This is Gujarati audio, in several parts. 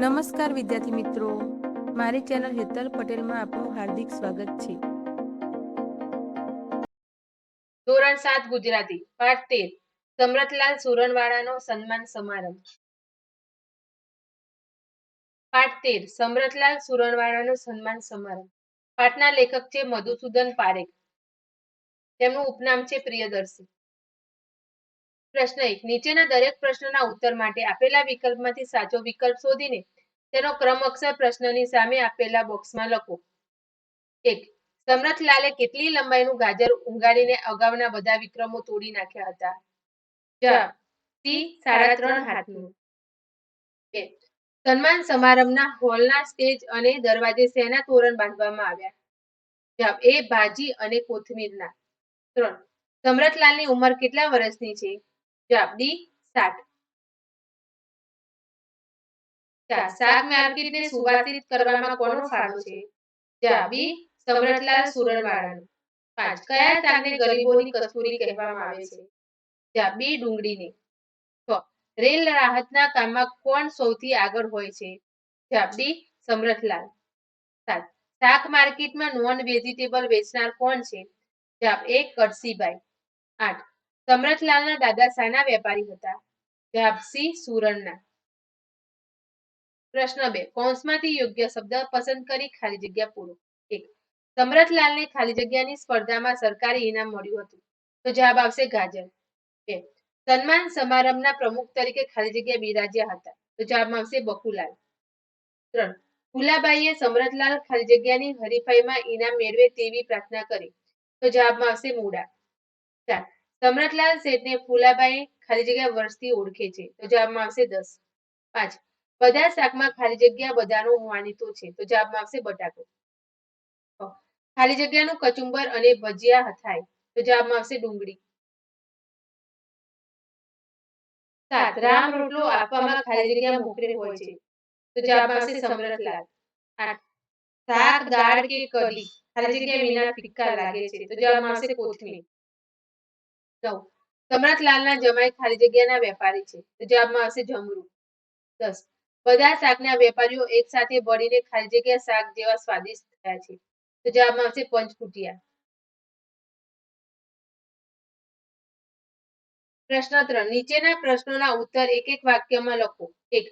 નમસ્કાર વિદ્યાર્થી મિત્રો. મારી ચેનલ હેતલ પટેલમાં આપનું હાર્દિક સ્વાગત છે. ધોરણ સાત ગુજરાતી પાઠ તેર, સમરથલાલ સુરણવાળાનો સન્માન સમારંભ. પાઠ તેર, સમરથલાલ સુરણવાળાનો સન્માન સમારંભ. પાઠના લેખક છે મધુસૂદન પારેખ. તેમનું ઉપનામ છે પ્રિયદર્શી. પ્રશ્ન એક. નીચેના દરેક પ્રશ્નના ઉત્તર માટે આપેલા વિકલ્પમાંથી સાચો વિકલ્પ શોધીને તેનો ક્રમ અક્ષર પ્રશ્નની સામે આપેલા બોક્સમાં લખો. એક. સમરથલાલે કેટલી લંબાઈનું ગાજર ઉંગાડીને અગાઉના બધા વિક્રમો તોડી નાખ્યા હતા? સન્માન સમારંભના હોલના સ્ટેજ અને દરવાજે શેના તોરણ બાંધવામાં આવ્યા? જવાબ એ ભાજી અને કોથમીરના. ત્રણ. સમરથલાલની ઉંમર કેટલા વર્ષની છે? જવાબ ડી સાત ચાર શાક માર્કેટને સુવાસિત કરવામાં કોનો ફાળો છે? જવાબ બી સમરથલાલ સુરણવાળાનો પાંચ. કયા શાકને ગરીબોની કસ્તુરી કહેવામાં આવે છે? જવાબ બી ડુંગળીને. છ. રેલ રાહતના કામમાં કોણ સૌથી આગળ હોય છે? જવાબ ડી સમરથલાલ. સાત. શાક માર્કેટમાં નોન વેજીટેબલ વેચનાર કોણ છે? જવાબ એ કડસીબાઈ આઠ. સમરથલાલના દાદા શાના વેપારી હતા. જવાબ સુરણના. પ્રશ્ન બે, કૌંસમાંથી યોગ્ય શબ્દ પસંદ કરી ખાલી જગ્યા પૂરો. એક, સમરથલાલને ખાલી જગ્યાની સ્પર્ધામાં સરકારી ઇનામ મળ્યું હતું. તો જવાબ આવશે ગાજર. બે, સન્માન સમારંભના પ્રમુખ તરીકે ખાલી જગ્યા બિરાજ્યા હતા. તો જવાબમાં આવશે બકુલાલ. ત્રણ ફુલાબાઈએ સમરથલાલ ખાલી જગ્યાની હરીફાઈમાં ઇનામ મેળવે તેવી પ્રાર્થના કરી. તો જવાબમાં આવશે મૂડા ચાર સમરથલાલ શેઠને ફુલાબાઈ ખાલી જગ્યા વર્ષથી ઓળખે છે. તો જવાબમાં આવશે દસ. પાંચ. બધા શાકમાં ખાલી જગ્યા બધાનું માનીતું છે. તો જવાબમાં આવશે બટાકો ખાલી જગ્યાનું કચુંબર અને ભજીયા થાય. તો જવાબમાં આવશે ડુંગળી. સાત. રામ રોટલો આપવામાં ખાલી જગ્યા મોકરે હોય છે. તો જવાબમાં આવશે સમરથલાલ. આઠ. શાક, દાળ કે કઢી? ખાલી જગ્યા વિના ફિક્કા લાગે છે. તો જવાબમાં આવશે કોથમીર. નવ સમરથલાલના જમાઈ ખાલી જગ્યાના વેપારી છે. જવાબમાં આવશે જમરૂ. દસ. બધા શાકના વેપારીઓ એક સાથે બળીને ખાલી જગ્યા શાક જેવા સ્વાદિષ્ટ થયા છે. તો જવાબમાં આવશે પંચકુટિયા. પ્રશ્ન ત્રણ. નીચેના પ્રશ્નોના ઉત્તર એક એક વાક્યમાં લખો. એક.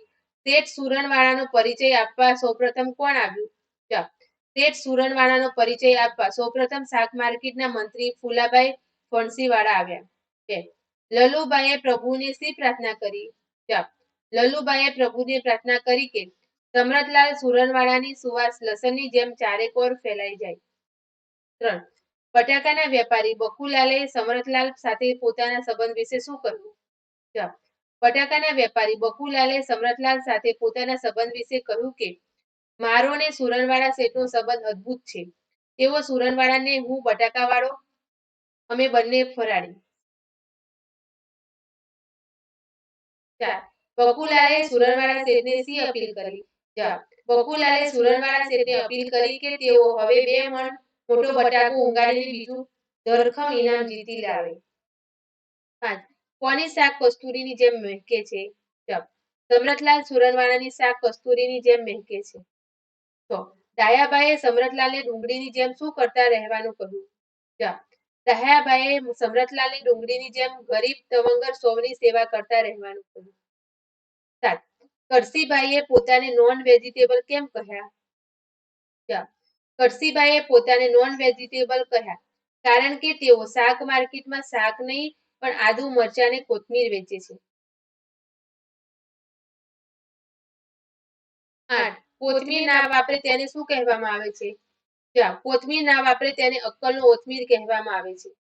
શેઠ સુરણવાળાનો પરિચય આપવા સૌપ્રથમ કોણ આવ્યું? જવાબ શેઠ સુરણવાળાનો પરિચય આપવા સૌપ્રથમ શાક માર્કેટના મંત્રી ફુલાભાઈ ફણસીવાળા આવ્યા. બે લલુબાઈએ પ્રભુને શી પ્રાર્થના કરી? ચાર લલુબાઈએ પ્રભુને પ્રાર્થના કરી કે સમરતલાલ સુરણવાળાની સુવાસ લસણની જેમ ચારેકોર ફેલાઈ જાય. ત્રણ, બટાકાના વેપારી બકુલાલે સમરતલાલ સાથે પોતાના સંબંધ વિશે શું કહ્યું ચાર બટાકાના વેપારી બકુલાલે સમરતલાલ સાથે પોતાના સંબંધ વિશે કહ્યું કે, મારો ને સુરણવાળા શેઠનો સંબંધ અદ્ભુત છે. તેઓ સુરણવાળાને હું બટાકાવાળો અમે બંને ફરાળી. ચાર. બકુલાલે સુરણવાળા શેઠને સી અપીલ કરી? બકુલાલે સુરણવાળા શેઠને અપીલ કરી કે તેઓ હવે બે મણ મોટો બટાકો ઉગાડીને બીજું ધરખમ ઇનામ જીતી લાવે. પાંચ. કોની શાક કસ્તુરીની જેમ મહેકે છે? જવાબ સમરથલાલ સુરણવાળાની શાક કસ્તુરીની જેમ મહેકે છે. તો ડાયાબાઈએ સમરથલાલને ડુંગળીની જેમ શું કરતા રહેવાનું કહ્યું? જવાબ ડાયાબાઈએ સમરથલાલને ડુંગળીની જેમ ગરીબ તવંગર સૌની સેવા કરતા રહેવાનું કહ્યું. સાત કરસીભાઈએ પોતાને નોન વેજીટેબલ કેમ કહ્યા? કરસીભાઈએ પોતાને નોન વેજીટેબલ કહ્યા કારણ કે તેઓ શાક માર્કેટમાં શાક નહીં, પણ આદુ મરચાં અને કોથમીર વેચે છે. આઠ કોથમીર ના વાપરે તેને શું કહેવામાં આવે છે? જવાબ કોથમીર ના વાપરે તેને અક્કલનો ઓથમીર કહેવામાં આવે છે.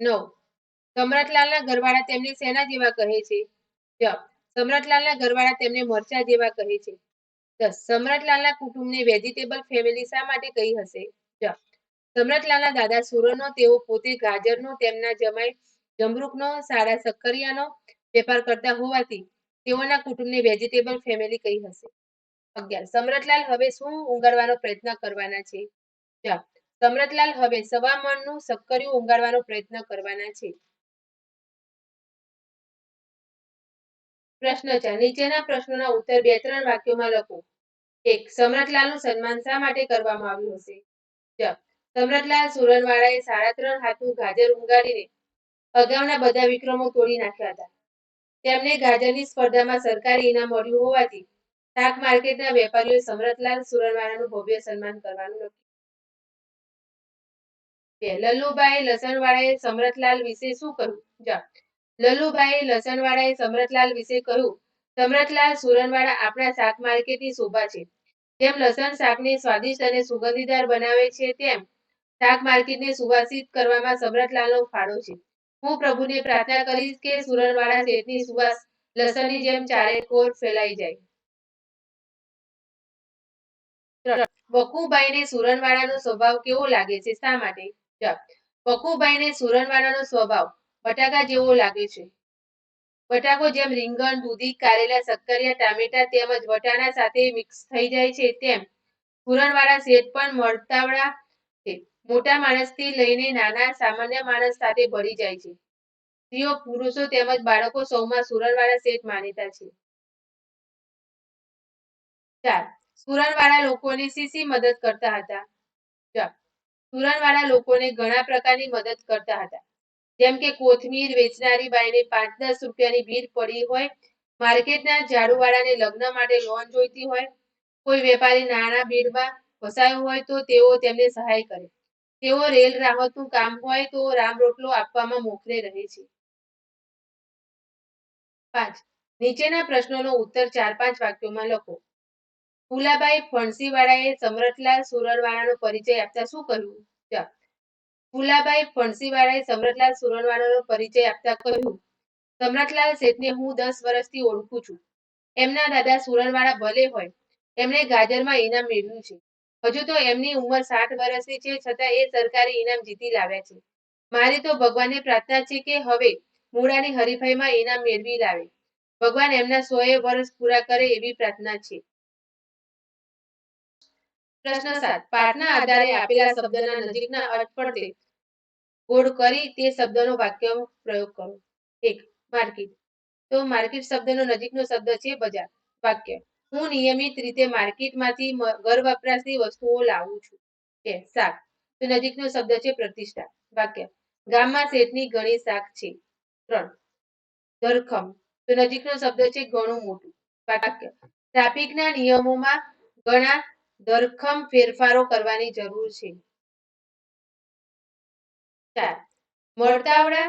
નવ સમ્રાટલાલના ઘરવાળા તેમને સેના જેવા કહે છે. જ સમ્રાટલાલના ઘરવાળા તેમને મરચા જેવા કહે છે. સમ્રાટલાલના કુટુંબને વેજીટેબલ ફેમિલી શા માટે કહી હશે? જ સમ્રાટલાલના દાદા સુરનો, તેઓ પોતે ગાજરનો, તેમના જમાઈ જમરૂકનો સાડા સક્કરિયાનો વેપાર કરતા હોવાથી તેઓના કુટુંબને વેજીટેબલ ફેમિલી કહી હશે. અગિયાર. સમરતલાલ હવે શું ઉંગાડવાનો પ્રયત્ન કરવાના છે? જવાબ સમ્રાટલાલ હવે સવા મણનું સક્કરિયું ઉંગાડવાનો પ્રયત્ન કરવાના છે. પ્રશ્ન ચાર. નીચેના પ્રશ્નોના ઉત્તર બે ત્રણ વાક્યોમાં લખો. એક. સમરતલાલનું સન્માન શા માટે કરવામાં આવ્યું હશે? જવાબ સમરતલાલ સુરનવાળાએ સાડા ત્રણ હાથનું ગાજર ઉંગાડીને અગાઉના બધા વિક્રમો તોડી નાખ્યા હતા. તેમને ગાજરની સ્પર્ધામાં સરકારી ઇનામ મળ્યું હોવાથી શાક માર્કેટના વેપારીઓ સમરતલાલ સુરણવાળાનું ભવ્ય સન્માન કરવાનું નક્કી લલ્લુભાઈ લસણવાળાએ સમરતલાલ વિશે શું કહ્યું? જા લલ્લુભાઈ લસણવાળાએ સમરતલાલ વિશે કહ્યું સમરતલાલ સુરણવાળા આપણા શાક માર્કેટની શોભા છે. જેમ લસણ શાકને સ્વાદિષ્ટ અને સુગંધીદાર બનાવે છે, તેમ શાક માર્કેટને સુવાસિત કરવામાં સમરતલાલનો ફાળો છે. હું પ્રભુને પ્રાર્થના કરીશ કે સુરણવાળા શેઠની સુવાસ લસણની જેમ ચારે કોર ફેલાઈ જાય. બકુભાઈને સુરનવાળાનો સ્વભાવ કેવો લાગે છે? શા માટે? જવાબ સુરનવાળાનો સ્વભાવ બટાકા જેવો લાગે છે. બટાકો જેમ રીંગણ, દૂધી, કારેલા સક્કરિયા ટામેટા તેમજ વટાણા સાથે મિક્સ થઈ જાય છે તેમ સુરણવાળા શેઠ પણ મળતાવડા છે. મોટા માણસથી લઈને નાના, સામાન્ય માણસ સાથે ભળી જાય છે. સ્ત્રીઓ, પુરુષો તેમજ બાળકો સૌમાં સુરણવાળા શેઠ માનીતા છે. ચાર. સુરણવાળા લોકોને શી મદદ કરતા હતા? સુરણવાળા લોકોને ઘણા પ્રકારની મદદ કરતા હતા. જેમ કે કોથમીર વેચનારી બાઈને પાંચ દસ રૂપિયાની ભીડ પડી હોય, માર્કેટના ઝાડુવાળાને લગ્ન માટે લોન જોઈતી હોય, કોઈ વેપારી નાણાં ભીડમાં ફસાયો હોય તો તેઓ તેમને સહાય કરે. તેઓ રેલ રાહતનું કામ હોય તો રામ રોટલો આપવામાં મોખરે રહે છે. પાંચ. નીચેના પ્રશ્નોનો ઉત્તર ચાર પાંચ વાક્યોમાં લખો. ફુલાબાઈ ફણસીવાળાએ સમરતલાલ સુરણવાળાનો પરિચય આપતા શું કહ્યું? ફુલાબાઈ ફણસીવાળાએ સમરતલાલ સુરણવાળાનો પરિચય આપતા કહ્યું સમરતલાલ શેઠને હું દસ વર્ષથી ઓળખું છું. એમના દાદા સુરણવાળા ભલે હોય, એમણે ગાજરમાં ઇનામ મેળવ્યું છે. હજુ તો એમની ઉંમર સાઠ વર્ષની છે, છતાં એ સરકારી ઇનામ જીતી લાવ્યા છે. મારી તો ભગવાનને પ્રાર્થના છે કે હવે મૂળાની હરીફાઈમાં ઇનામ મેળવી લાવે. ભગવાન એમના સોએ વર્ષ પૂરા કરે એવી પ્રાર્થના છે. પ્રશ્ન સાત. પાઠના આધારે આપેલા શબ્દના નજીકના અર્થ પડતે ગોળ કરી તે શબ્દનો વાક્ય પ્રયોગ કરો. એક, માર્કેટ. તો માર્કેટ શબ્દનો નજીકનો શબ્દ છે બજાર. વાક્ય, હું નિયમિત રીતે માર્કેટમાંથી ઘર વપરાશની વસ્તુઓ લાવું છું. કે શાક. તો નજીકનો શબ્દ છે પ્રતિષ્ઠા. વાક્ય, ગામમાં શેઠની ઘણી શાક છે. ત્રણ, ધરખમ. તો નજીકનો શબ્દ છે ઘણું મોટું. વાક્ય, ટ્રાફિકના નિયમોમાં ઘણા ધરખમ ફેરફારો કરવાની જરૂર છે. મળતાવડા,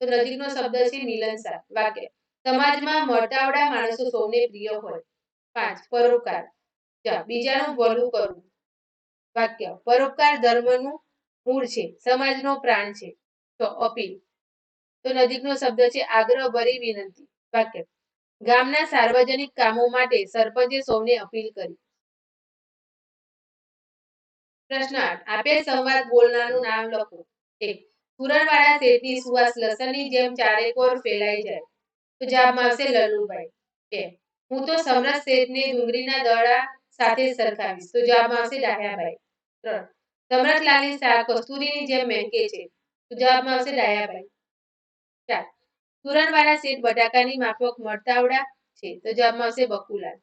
તો નજીકનો શબ્દ છે મિલનસાર વાક્ય. સમાજમાં મળતાવડા માણસો સૌને પ્રિય હોય. પાંચ, પરોપકાર. બીજાનું ભલું કરવું. વાક્ય, પરોપકાર ધર્મનું મૂળ છે, સમાજનો પ્રાણ છે. તો અપીલ. તો નજીકનો શબ્દ છે આગ્રહ ભરી વિનંતી. વાક્ય, ગામના સાર્વજનિક કામો માટે સરપંચે સૌને અપીલ કરી. પ્રશ્ન આઠ. આપેલ સંવાદ બોલનારનું નામ લખો. એક. પુરણવાળા શેઠની સુવાસ લસણની જેમ ચારેકોર ફેલાઈ જાય. તો જવાબ આવશે લલ્લુભાઈ. બે. હું તો સમરસ શેઠને ડુંગળીના દડા સાથે સરખાવીશ. તો જવાબ આવશે ડાહ્યાભાઈ ત્રણ. સમરસલાલની શાક કસ્તુરીની જેમ મહેકે છે. તો જવાબ આવશે ડાહ્યાભાઈ ચાર. સુરણવાળા શેઠ બટાકાની માફક મળતાવડા છે. તો જવાબ આવશે બકુલાલ.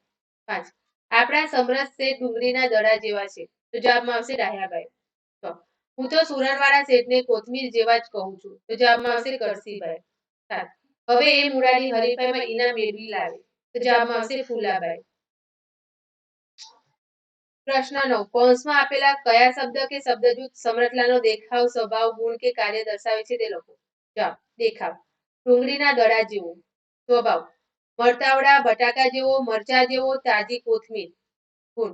પાંચ. આપણા સમરસ શેઠ ડુંગળીના દડા જેવા છે. તો જવાબમાં આવશે ડાહ્યાભાઈ હું તો સુરણવાળા શેઠને કોથમીર જેવા જ કહું છું. તો જવાબમાં આવશે કરસીભાઈ હવે એ મુળાની હરીફાઈમાં ઇનામ મેળવી લાવે. તો જવાબમાં આવશે ફૂલાભાઈ પ્રશ્ન નવ. કૌંસમાં આપેલા કયા શબ્દ કે શબ્દજૂથ સમરતલાનો દેખાવ, સ્વભાવ, ગુણ કે કાર્ય દર્શાવે છે તે લખો. જવાબ. દેખાવ. ડુંગળીના દડા જેવો. સ્વભાવ. મરતાવડા બટાકા જેવો, મરચા જેવો, તાજી કોથમીર. ગુણ.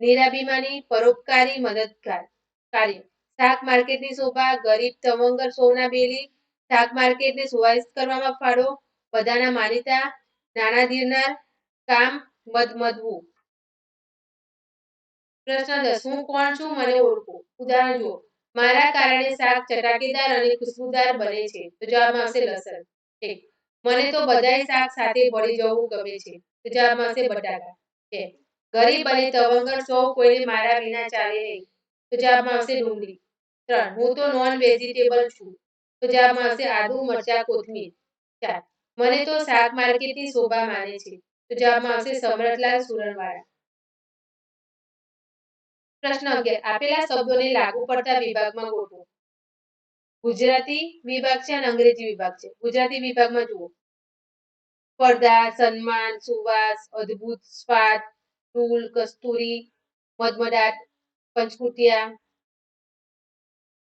નિરાભિમાની, પરોપકારી, મદદગાર કાર્ય. શાક માર્કેટની શોભા, ગરીબ, તમંગર, સોના બેલી. શાક માર્કેટને સુવાસિત કરવામાં ફાળો. બધાના માનીતા નાના ધીરનાર, કામ મધમધવું પ્રશ્ન દસ, હું કોણ છું મને ઓળખો? ઉદાહરણ જુઓ. મારા કારણે શાક ચટાકેદાર અને ખુશબુદાર બને છે. તો જવાબમાં આવશે લસણ. મને તો બધાય શાક સાથે ભળી જવું ગમે છે. તો જવાબમાં આવશે બટાકા. ગરીબ અને તવંગર સૌ કોઈને મારા વિના ચાલે નહીં. તો જવાબમાં આવશે ડુંગળી. ત્રણ, હું તો નોન વેજીટેબલ છું. તો જવાબમાં આવશે આદુ, મરચા, કોથમીર. ચાર, મને તો શાક માર્કેટની શોભા માને છે. તો જવાબમાં આવશે સમ્રાટલાલ સુરણવાળા પ્રશ્ન અગિયાર, આપેલા શબ્દોને લાગુ પડતા વિભાગમાં ગોઠવો. ગુજરાતી વિભાગ છે અને અંગ્રેજી વિભાગ છે. ગુજરાતી વિભાગમાં જુઓ. સ્પર્ધા સન્માન, સુવાસ, અદ્ભુત સ્વાદ ટૂલ કસ્તુરી મધમડાટ પંચકુટિયા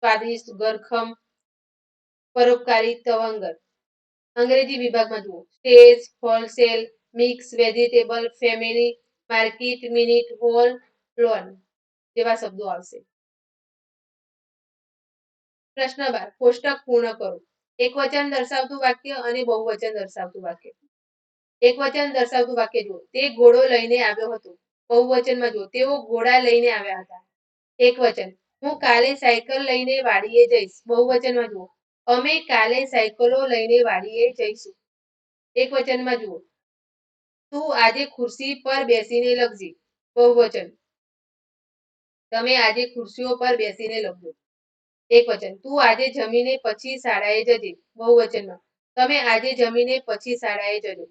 સ્વાદિષ્ટ ગરખમ પરોપકારી, તવંગર. અંગ્રેજી વિભાગમાં જુઓ. Stage wholesale mix, vegetable, family, market, minute, hall, loan જેવા શબ્દો આવશે. પ્રશ્ન બાર. કોષ્ટક પૂર્ણ કરો. એક વચન દર્શાવતું વાક્ય અને બહુવચન દર્શાવતું વાક્ય. એક વચન દર્શાવતું વાક્ય જુઓ. તે ઘોડો લઈને આવ્યો હતો. બહુવચનમાં જુઓ. તેઓ ઘોડા લઈને આવ્યા હતા. એક વચન. હું કાલે સાયકલ લઈને વાડીએ જઈશ. બહુવચનમાં જુઓ. અમે કાલે સાયકલો લઈને વાડીએ જઈશું. એક વચનમાં જુઓ. તું આજે ખુરશી પર બેસીને લખજે. બહુવચન. તમે આજે ખુરશીઓ પર બેસીને લખજો. એક વચન. તું આજે જમીને પછી શાળાએ જજે. બહુવચનમાં. તમે આજે જમીને પછી શાળાએ જજો.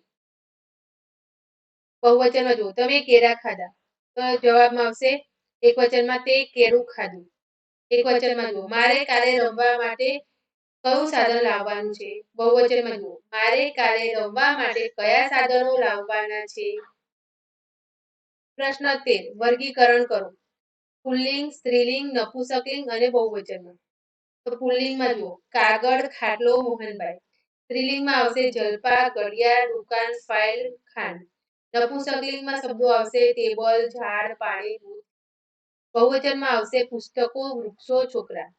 બહુવચનમાં જુઓ. તમે કેરા ખાધા. તો જવાબમાં આવશે એક વચનમાં તે કેળું ખાધું. એક વચનમાં જુઓ. મારે કાલે રમવા માટે કયું સાધન લાવવાનું છે? બહુવચનમાં જુઓ. મારે કાલે રમવા માટે કયા સાધનો લાવવાના છે? પ્રશ્ન તેર. વર્ગીકરણ કરો. પુલ્લિંગ, સ્ત્રીલિંગ, નપુસકલિંગ અને બહુવચનમાં. તો પુલ્લિંગમાં જુઓ. કાગળ, ખાટલો, મોહનભાઈ. સ્ત્રીલિંગમાં આવશે જલપા ગડિયા દુકાન, ફાઇલ, ખાંડ. નપુંસકલિંગમાં શબ્દો આવશે, ટેબલ, ઝાડ, પાણી, દૂધ. બહુવચનમાં આવશે પુસ્તકો, વૃક્ષો, છોકરા.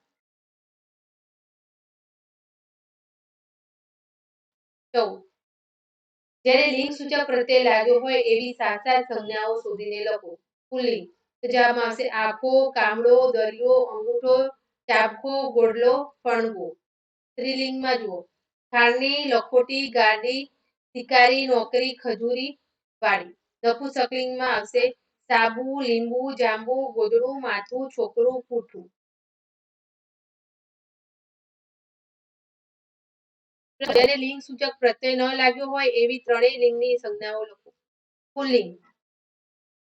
જ્યારે લિંગ સૂચક પ્રત્યે લાગ્યો હોય એવી સાત સાત સંજ્ઞાઓ શોધીને લખો. પુલ્લિંગ જવાબમાં આવશે આખો કામડો દરિયો, અંગૂઠો, ચાબખો, ગોડલો, ફણગો. સ્ત્રીલિંગમાં જુઓ. ખાંડની, લખોટી ગાડી શિકારી, નોકરી, ખજૂરી વાડી નપુંસકલિંગમાં આવશે. સાબુ, લીંબુ, જાંબુ, ગોદડું, માથું, છોકરું, પૂઠું. જ્યારે લિંગ સૂચક પ્રત્યય ન લાગ્યો હોય એવી ત્રણેય લિંગની સંજ્ઞાઓ લખો. પુલ્લિંગ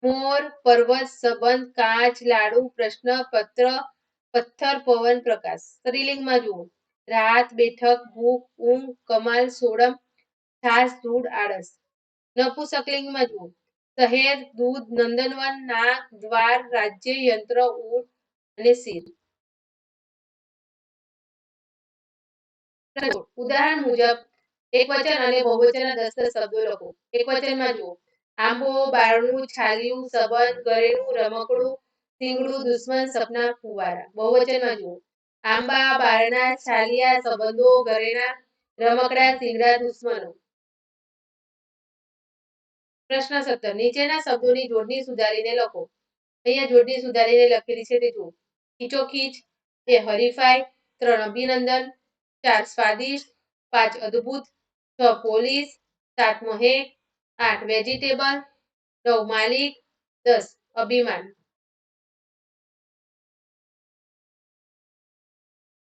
મોર, પર્વત, સંબંધ, કાચ, લાડુ, પ્રશ્ન, પત્ર, પથ્થર, પવન, પ્રકાશ. સ્ત્રીલિંગમાં જુઓ. રાત, બેઠક, ભૂખ, ઊંઘ, કમાલ, સોડમ, છાસ, ધૂળ, આળસ. નપુંસકલિંગમાં જુઓ. શહેર, દૂધ, નંદનવન, નાક, દ્વાર, રાજ્ય, યંત્ર, ઊંટ અને શિર. ઉદાહરણ મુજબ, એક વચન અને બહુવચનના દસ શબ્દો લખો. એક વચનમાં જુઓ. આંબો બારણું છાલિયું સબંધ ગરેડું રમકડું, સિંગડું, દુશ્મન, સપના, ફુવારા. બહુવચનમાં જુઓ. આંબા બારણા છાલિયા, સંબંધો, ઘરેણા, રમકડા, સિંગડા, દુશ્મનો. પ્રશ્ન સત્તર નીચેના શબ્દોની જોડણી સુધારીને લખો. અહીંયા જોડણી સુધારીને લખેલી છે તે જુઓ. ખીચોખીચ બે હરીફાઈ ત્રણ અભિનંદન, ચાર સ્વાદિષ્ટ, પાંચ અદ્ભુત, છ પોલીસ, સાત મહેક આઠ વેજીટેબલ, નવ માલિક, દસ અભિમાન.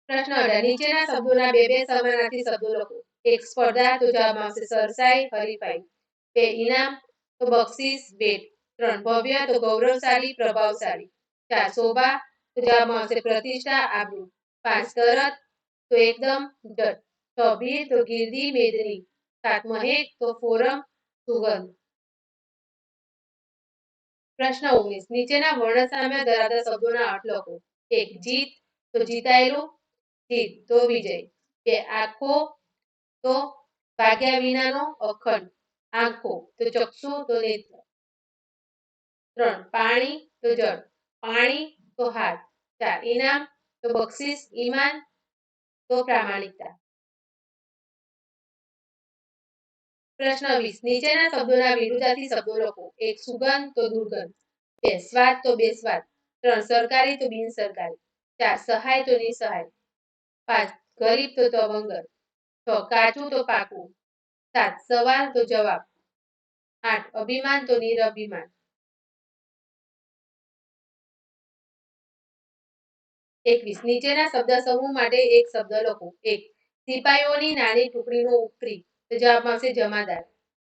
પ્રશ્ન અઢાર. નીચેના શબ્દોના બે બે સમાનાર્થી શબ્દો લખો. એક સ્પર્ધા તો જવાબમાં આવશે સરસાઈ હરીફાઈ બે ઇનામ તો બક્ષિસ ભેટ ત્રણ ભવ્ય તો ગૌરવશાળી, પ્રભાવશાળી. ચાર શોભા, તો જવાબ આવશે પ્રતિષ્ઠા આબરૂ પાંચ તરત, તો એકદમ જટ. છ ભીર તો ગીરદી, મેદની. સાત મહેક, તો ફોરમ, સુગંધ. પ્રશ્ન ઓગણીસ. નીચેના વર્ણ સામે ધરાવતા શબ્દોના અર્થ લખો એક જીત, તો જીતાયેલું. જીત, તો વિજય. બે આખો, તો ભાગ્યા વિનાનો અખંડ. આંખો, તો ચક્ષુ તો નેત્ર. ત્રણ, પાણી, તો જળ. પાણી, તો હાથ. ચાર ઇનામ તો બક્ષિસ, ઈમાન, તો પ્રામાણિકતા. પ્રશ્ન વીસ. નીચેના શબ્દોના વિરુદ્ધાથી શબ્દો લખો. એક સુગંધ, તો દુર્ગંધ. બે, સ્વાદ, તો બેસ્વાદ. ત્રણ, સરકારી, તો બિન સરકારી ચાર, સહાય, તો નિસહાય. પાંચ, ગરીબ, તો તવંગર. છ, કાચું, તો પાકું. સાત. સવાલ તો જવાબ. આઠ. અભિમાન તો નિરભિમાન. એકવીસ. નીચેના શબ્દ સમૂહ માટે એક શબ્દ લખો. એક. સિપાહીઓની નાની ટુકડીનો ઉપરી. તો જવાબમાં આવશે જમાદાર.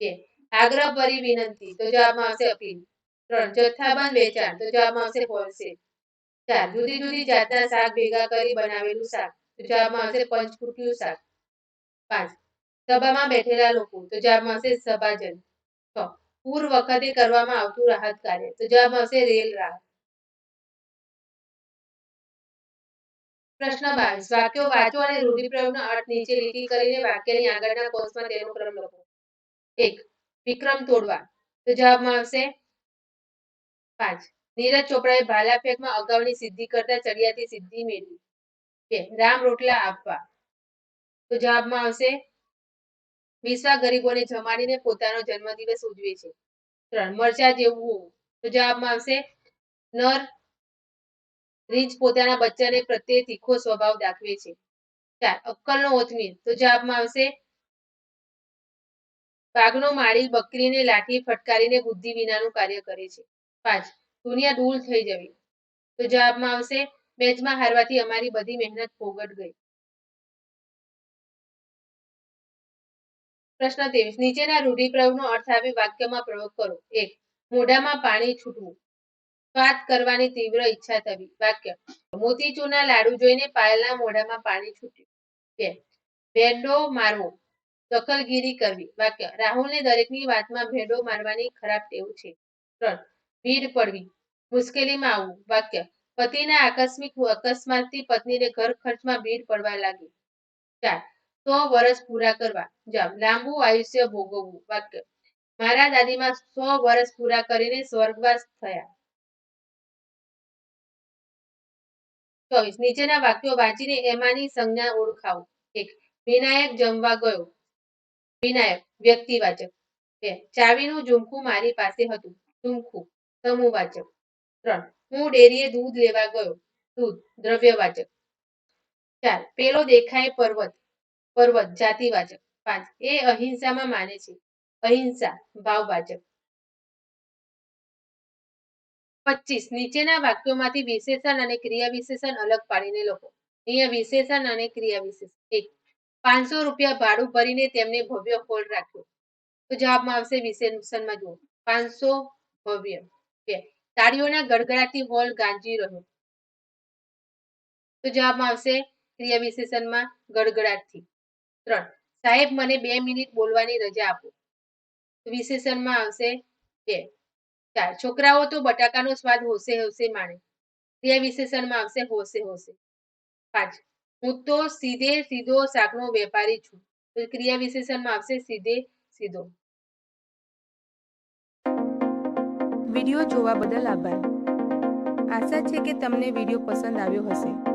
બે. આગ્રહ ભરી વિનંતી. તો જવાબમાં આવશે અપીલ. ત્રણ. જથ્થાબંધ વેચાણ. તો જવાબમાં આવશે હોલસેલ. ચાર. જુદી જુદી જાતના શાક ભેગા કરી બનાવેલું શાક. તો જવાબમાં આવશે પંચકુટિયું શાક. પાંચ. સભામાં બેઠેલા લોકો, તો જવાબ આવશે સભાજન. છ પૂર વખતે કરવામાં આવતું રાહત કાર્ય, તો જવાબ આવશે રેલ રાહત. પ્રશ્ન બાવીસ, વાક્યો વાંચો અને રૂઢિપ્રયોગનો અર્થ નીચે લીટી કરીને વાક્યની આગળના કોષમાં તેનો ક્રમ લખો. એક, વિક્રમ તોડવા, તો જવાબમાં આવશે પાંચ, નીરજ ચોપડાએ ભાલા ફેંકમાં અગાઉની સિદ્ધિ કરતા ચડિયાતી સિદ્ધિ મેળવી. બે, રામ રોટલા આપવા, તો જવાબમાં આવશે વિશ્વા ગરીબોને જમાડીને પોતાનો જન્મદિવસ ઉજવે છે. ત્રણ, મરચા જેવું તો જવાબમાં આવશે, નર રીંછ પોતાના બચ્ચાને પ્રત્યે તીખો સ્વભાવ દાખવે છે. ચાર, અક્કલનો ઓથમીર તો જવાબમાં આવશે, વાઘનો માળી બકરીને લાઠી ફટકારીને બુદ્ધિ વિનાનું કાર્ય કરે છે. પાંચ, દુનિયા દૂર થઈ જવી તો જવાબમાં આવશે, મેચમાં હારવાથી અમારી બધી મહેનત ફોગટ ગઈ. પ્રશ્ન ત્રેવીસ. નીચેના રૂઢિપ્રયોગનો અર્થ આપી વાક્યમાં પ્રયોગ કરો. એક, મોઢામાં પાણી છૂટવું. વાત કરવાની તીવ્ર ઈચ્છા થવી. વાક્ય, મોતીચૂરના લાડુ જોઈને પાયલના મોઢામાં પાણી છૂટ્યું. બે, ભેંડો મારવો. દખલગીરી કરવી. વાક્ય, રાહુલને દરેકની વાતમાં ભેંડો મારવાની ખરાબ ટેવ છે. ત્રણ, ભીડ પડવી. મુશ્કેલીમાં આવવું. વાક્ય, પતિના આકસ્મિક, અકસ્માતથી પત્નીને ઘર ખર્ચમાં ભીડ પડવા લાગી. ચાર સો વર્ષ પૂરા કરવા. જવાબ લાંબુ આયુષ્ય ભોગવવું. વાક્ય. મારા દાદીમાં સો વર્ષ પૂરા કરીને સ્વર્ગવાસ થયા. ચોવીસ. નીચેના વાક્યો વાંચીને એમાંની સંજ્ઞા ઓળખાવો. એક. વિનાયક જમવા ગયો. વિનાયક. વ્યક્તિવાચક. બે. ચાવીનું ઝુમખું મારી પાસે હતું. ઝુમખું. સમૂહવાચક ત્રણ. હું ડેરીએ દૂધ લેવા ગયો. દૂધ. દ્રવ્યવાચક. ચાર. પેલો દેખાય પર્વત. પર્વત જાતિવાચક પાંચ. એ અહિંસામાં માને છે. અહિંસા ભાવવાચક પચીસ. નીચેના વાક્યોમાંથી વિશેષણ અને ક્રિયા વિશેષણ અલગ પાડીને લખો. અહીંયા વિશેષણ અને ક્રિયા વિશેષણ એક. પાંચસો રૂપિયા ભાડું ભરીને તેમને ભવ્ય હોલ રાખ્યો. તો જવાબમાં આવશે વિશેષણમાં જુઓ. પાંચસો ભવ્ય. બે. તાળીઓના ગડગડાથી હોલ ગાંજી રહ્યો. તો જવાબમાં આવશે ક્રિયા વિશેષણમાં ગડગડાટથી. ત્રણ. સાહેબ, મને બે મિનિટ બોલવાની રજા આપો. વિશેષણમાં આવશે બે ચાર. છોકરાઓ તો બટાકાનો સ્વાદ હોશે હોશે માણે. ક્રિયા વિશેષણમાં આવશે હોશે હોશે. પાંચ. હું તો સીધે સીધો શાકનો વેપારી છું. તો ક્રિયા વિશેષણમાં આવશે સીધે સીધો. વીડિયો જોવા બદલ આભાર. આશા છે કે તમને વીડિયો પસંદ આવ્યો હશે.